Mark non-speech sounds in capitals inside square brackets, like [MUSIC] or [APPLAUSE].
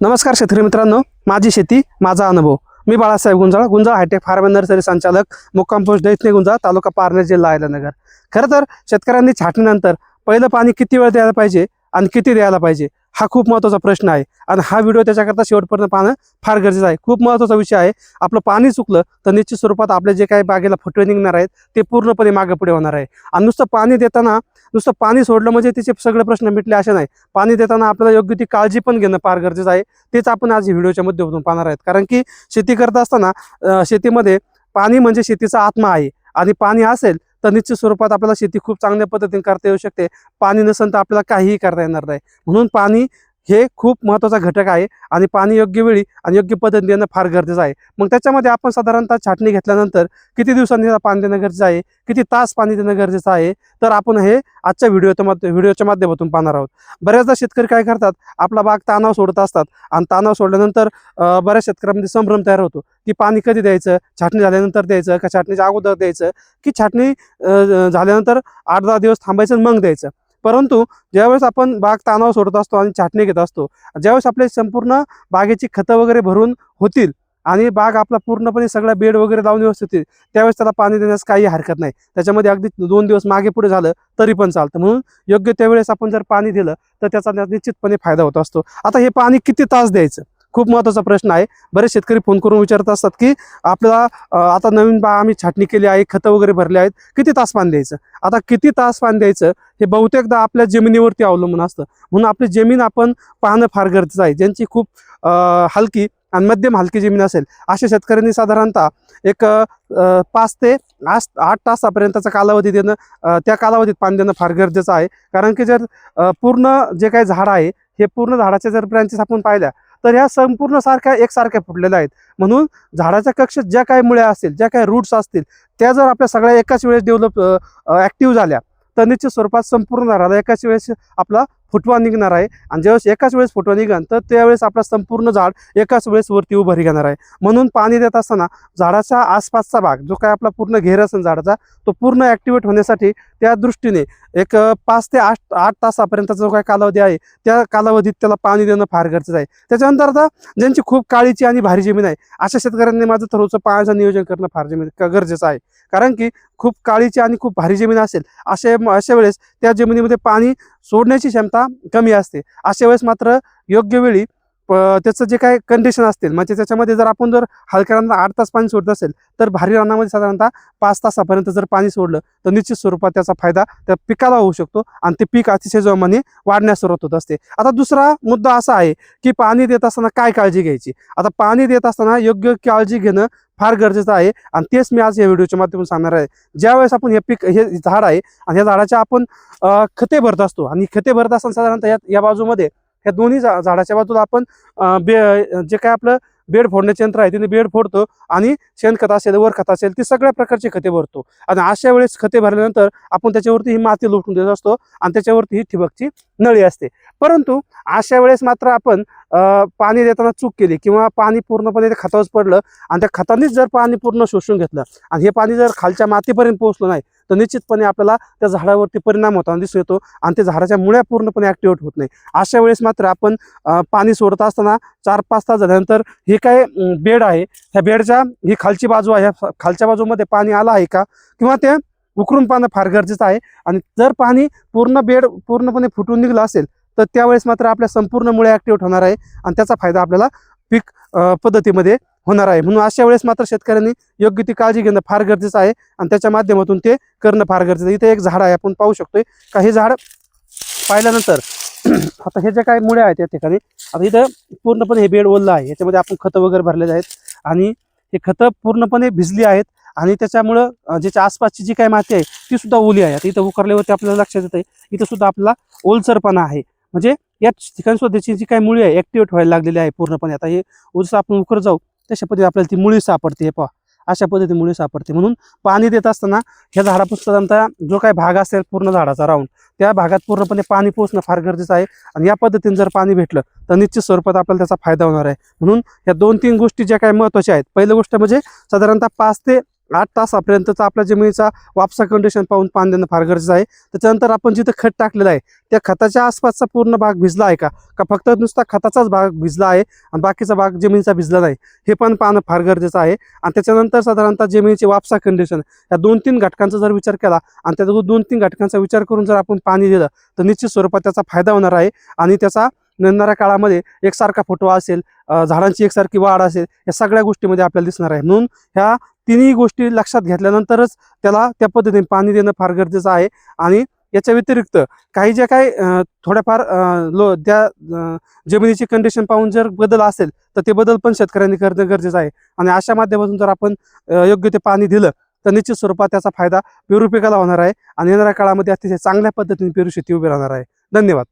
नमस्कार शेतकरी मित्रांनो. माझी शेती माझा अनुभव. मी Balasaheb Gunjal Gunjal hitech farm nursery संचालक मुक्काम पोस्ट दैठणे गुंजाळ तालुका पारनेर जिल्हा अहिल्यानगर. खरं तर शेतकऱ्यांनी छाटणीनंतर पहिलं पाणी किती वेळ द्यायला पाहिजे आणि किती द्यायला पाहिजे? हा खूप महत्त्वाचा प्रश्न आहे. आणि हा व्हिडिओ त्याच्याकरता शेवटपर्यंत पाहणं फार गरजेचं आहे. खूप महत्त्वाचा विषय आहे. आपलं पाणी चुकलं तर निश्चित स्वरूपात आपले जे काही बागेला फुटवे निघणार आहेत ते पूर्णपणे मागे पुढे होणार आहे. आणि नुसतं पाणी देताना नुसतं पाणी सोडलं म्हणजे तिचे सगळे प्रश्न मिटले असे नाही. पाणी देताना आपल्याला योग्य ती काळजी पण घेणं फार गरजेचं आहे. तेच आपण आज व्हिडिओच्या माध्यमातून पाहणार आहेत. कारण की शेती करत असताना शेतीमध्ये पाणी म्हणजे शेतीचा आत्मा आहे. आणि पाणी असेल तर निश्चित स्वरूपात आपल्याला शेती खूप चांगल्या पद्धतीने करता येऊ शकते. पाणी नसेल तर आपल्याला काहीही करता येणार नाही. म्हणून पाणी हे खूप महत्त्वाचा घटक आहे आणि पाणी योग्य वेळी आणि योग्य पद्धतीने देणं फार गरजेचं आहे. मग त्याच्यामध्ये आपण साधारणतः छाटणी घेतल्यानंतर किती दिवसांनी पाणी देणं गरजेचं आहे? किती तास पाणी देणं गरजेचं आहे? तर आपण हे आजच्या व्हिडिओच्या माध्य व्हिडिओच्या माध्यमातून पाहणार आहोत. बऱ्याचदा शेतकरी काय करतात? आपला बाग ताणाव सोडत असतात आणि ताणाव सोडल्यानंतर बऱ्याच शेतकऱ्यांमध्ये संभ्रम तयार होतो की पाणी कधी द्यायचं? छाटणी झाल्यानंतर द्यायचं का छाटणीच्या अगोदर द्यायचं? की छाटणी झाल्यानंतर आठ दहा दिवस थांबायचं आणि मग द्यायचं? परंतु ज्यावेळेस आपण बाग ताणावर सोडत असतो आणि छाटणी घेत असतो ज्यावेळेस आपले संपूर्ण बागेची खतं वगैरे भरून होतील आणि बाग आपला पूर्णपणे सगळा बेड वगैरे लावून व्यवस्थित होतील त्यावेळेस त्याला पाणी देण्यास काही हरकत नाही. त्याच्यामध्ये अगदी दोन दिवस मागे पुढे झालं तरी पण चालतं. म्हणून योग्य त्यावेळेस आपण जर पाणी दिलं तर त्याचा निश्चितपणे फायदा होत असतो. आता हे पाणी किती तास द्यायचं? खूप महत्त्वाचा प्रश्न आहे. बरेच शेतकरी फोन करून विचारत असतात की आपल्याला आता नवीन बा आम्ही छाटणी केली आहे खतं वगैरे भरले आहेत किती तास पाणी द्यायचं? आता किती तास पाणी द्यायचं? हे बहुतेकदा आपल्या जमिनीवरती अवलंबून असतं. म्हणून आपली जमीन आपण पाहणं फार गरजेचं आहे. ज्यांची खूप हलकी आणि मध्यम हलकी जमीन असेल अशा शेतकऱ्यांनी साधारणतः एक पाच ते आठ आठ तासापर्यंतचा कालावधी देणं त्या कालावधीत पाणी देणं फार गरजेचं आहे. कारण की जर पूर्ण जे काही झाड आहे हे पूर्ण झाडाच्या जर ब्रँचेस आपण पाहिल्या तर ह्या संपूर्ण सारख्या एकसारख्या फुटलेल्या आहेत. म्हणून झाडाच्या कक्षेत ज्या काही मुळ्या असतील ज्या काही रूट्स असतील त्या जर आपल्या सगळ्या एकाच वेळेस डेव्हलप ॲक्टिव्ह झाल्या तर निश्चित स्वरूपात संपूर्ण झाडाला एकाच वेळेस आपला फुटवा निघणार आहे. आणि ज्यावेळेस एकाच वेळेस फुटवा निघाल तर त्यावेळेस आपला संपूर्ण झाड एकाच वेळेस वरती उभं घेणार आहे. म्हणून पाणी देत असताना झाडाचा आसपासचा भाग जो काय आपला पूर्ण घेर असेल झाडाचा तो पूर्ण ॲक्टिवेट होण्यासाठी त्या दृष्टीने एक पाच ते आठ आठ तासापर्यंतचा जो काय कालावधी आहे त्या कालावधीत त्याला पाणी देणं फार गरजेचं आहे. त्याच्यानंतर आता ज्यांची खूप काळीची आणि भारी जमीन आहे अशा शेतकऱ्यांनी माझं ठरवचं पाण्याचं नियोजन करणं फार जमीन गरजेचं आहे. कारण की खूप काळीची आणि खूप भारी जमीन असेल असे अशा वेळेस त्या जमिनीमध्ये पाणी सोडण्याची क्षमता कमी असते. अशा वेळेस मात्र योग्य वेळी प- त्याचं जे काय कंडिशन असतील म्हणजे त्याच्यामध्ये जर आपण जर हलक्या रानात आठ तास पाणी सोडत असेल तर भारी रानामध्ये साधारणतः पाच तासापर्यंत जर पाणी सोडलं तर निश्चित स्वरूपात त्याचा फायदा त्या पिकाला होऊ शकतो आणि ते पीक अतिशय जोमाने वाढण्यास सुरुवात होत असते. आता दुसरा मुद्दा असा आहे की पाणी देत असताना काय काळजी घ्यायची? आता पाणी देत असताना योग्य काळजी घेणं फार गरजेचं आहे आणि तेच मी आज या व्हिडिओच्या माध्यमातून सांगणार आहे. ज्यावेळेस आपण हे पीक हे झाड आहे आणि या झाडाच्या आपण खते भरत असतो आणि खते भरत असताना साधारणतः या या बाजूमध्ये ह्या दोन्ही झा- झाडाच्या बाजूला आपण बे जे काय आपलं बेड फोडण्याचे यंत्र आहे तिने बेड फोडतो आणि शेणखत असेल वर खत असेल ती सगळ्या प्रकारची खते भरतो. आणि अशा वेळेस खते भरल्यानंतर आपण त्याच्यावरती ही माती लुटून देत असतो आणि त्याच्यावरती ही ठिबकची नळी असते. परंतु अशा वेळेस मात्र आपण पाणी देताना चूक केली किंवा पाणी पूर्णपणे ते खतावरच पडलं आणि त्या खतानेच जर पाणी पूर्ण शोषून घेतलं आणि हे पाणी जर खालच्या मातीपर्यंत पोहोचलं नाही तर निश्चितपणे आपल्याला त्या झाडावरती परिणाम होताना दिसून येतो आणि त्या झाडाच्या मुळ्या पूर्णपणे ॲक्टिवेट होत नाही. अशा वेळेस मात्र आपण पाणी सोडत असताना चार पाच तास झाल्यानंतर हे काय बेड आहे ह्या बेडच्या ही खालची बाजू आहे ह्या खालच्या बाजूमध्ये पाणी आलं आहे का? किंवा ते उकरून पाहणं फार गरजेचं आहे. आणि जर पाणी पूर्ण बेड पूर्णपणे फुटून निघलं असेल तर त्यावेळेस मात्र आपल्या संपूर्ण मुळे ॲक्टिवेट होणार आहे आणि त्याचा फायदा आपल्याला पीक पद्धतीमध्ये होणार आहे. म्हणून अशा वेळेस मात्र शेतकऱ्यांनी योग्य ती काळजी घेणं फार गरजेचं आहे आणि त्याच्या माध्यमातून ते करणं फार गरजेचं आहे. इथे एक झाड आहे आपण पाहू शकतोय. का हे झाड पाहिल्यानंतर [CLEARS THROAT] आता हे जे काय मुळे आहेत या ठिकाणी आता इथं पूर्णपणे हे बेड ओललं आहे. याच्यामध्ये आपण खतं वगैरे भरलेले आहेत आणि हे खतं पूर्णपणे भिजली आहेत आणि त्याच्यामुळं ज्याच्या आसपासची जी काही माती आहे ती सुद्धा ओली आहे. आता इथं उकरल्यावरती आपल्याला लक्षात येतं इथं सुद्धा आपला ओलसरपणा आहे. म्हणजे या ठिकाणी सुद्धा त्याची जी काही मुळी आहे ॲक्टिवेट व्हायला लागलेली आहे पूर्णपणे. आता हे जसं आपण उकर जाऊ तशा पद्धती आपल्याला ती मुळी सापडते हे पहा. अशा पद्धतीने मुळी सापडते. म्हणून पाणी देत असताना ह्या झाडापासून साधारणतः जो काही भाग असेल पूर्ण झाडाचा राऊंड त्या भागात पूर्णपणे पाणी पोचणं फार गरजेचं आहे. आणि या पद्धतीने जर पाणी भेटलं तर निश्चित स्वरूपात आपल्याला त्याचा फायदा होणार आहे. म्हणून या दोन तीन गोष्टी ज्या काही महत्त्वाच्या आहेत. पहिली गोष्ट म्हणजे साधारणतः पाच ते आठ तासापर्यंतचा आपल्या जमिनीचा वापसा कंडिशन पाहून पाणी देणं फार गरजेचं आहे. त्याच्यानंतर आपण जिथं खत टाकलेलं आहे त्या खताच्या आसपासचा पूर्ण भाग भिजला आहे का? का फक्त नुसता खताचाच भाग भिजला आहे आणि बाकीचा भाग जमिनीचा भिजला नाही? हे पण पाहणं फार गरजेचं आहे. आणि त्याच्यानंतर साधारणतः जमिनीची वापसा कंडिशन या दोन तीन घटकांचा जर विचार केला आणि त्या दोन तीन घटकांचा विचार करून जर आपण पाणी दिलं तर निश्चित स्वरूपात त्याचा फायदा होणार आहे आणि त्याचा येणाऱ्या काळामध्ये एकसारखा फोटो असेल झाडांची एकसारखी वाढ असेल या सगळ्या गोष्टीमध्ये आपल्याला दिसणार आहे. म्हणून ह्या तिन्ही गोष्टी लक्षात घेतल्यानंतरच त्याला त्या पद्धतीने पाणी देणं फार गरजेचं आहे. आणि याच्या व्यतिरिक्त काही ज्या काही थोड्याफार लो त्या जमिनीची कंडिशन पाहून जर बदल असेल तर ते बदल पण शेतकऱ्यांनी करणं गरजेचं आहे. आणि अशा माध्यमातून जर आपण योग्य ते पाणी दिलं तर निश्चित स्वरूपात त्याचा फायदा पेरू पिकाला होणार आहे. आणि येणाऱ्या काळामध्ये अतिशय चांगल्या पद्धतीने पेरू शेती उभी राहणार आहे. धन्यवाद.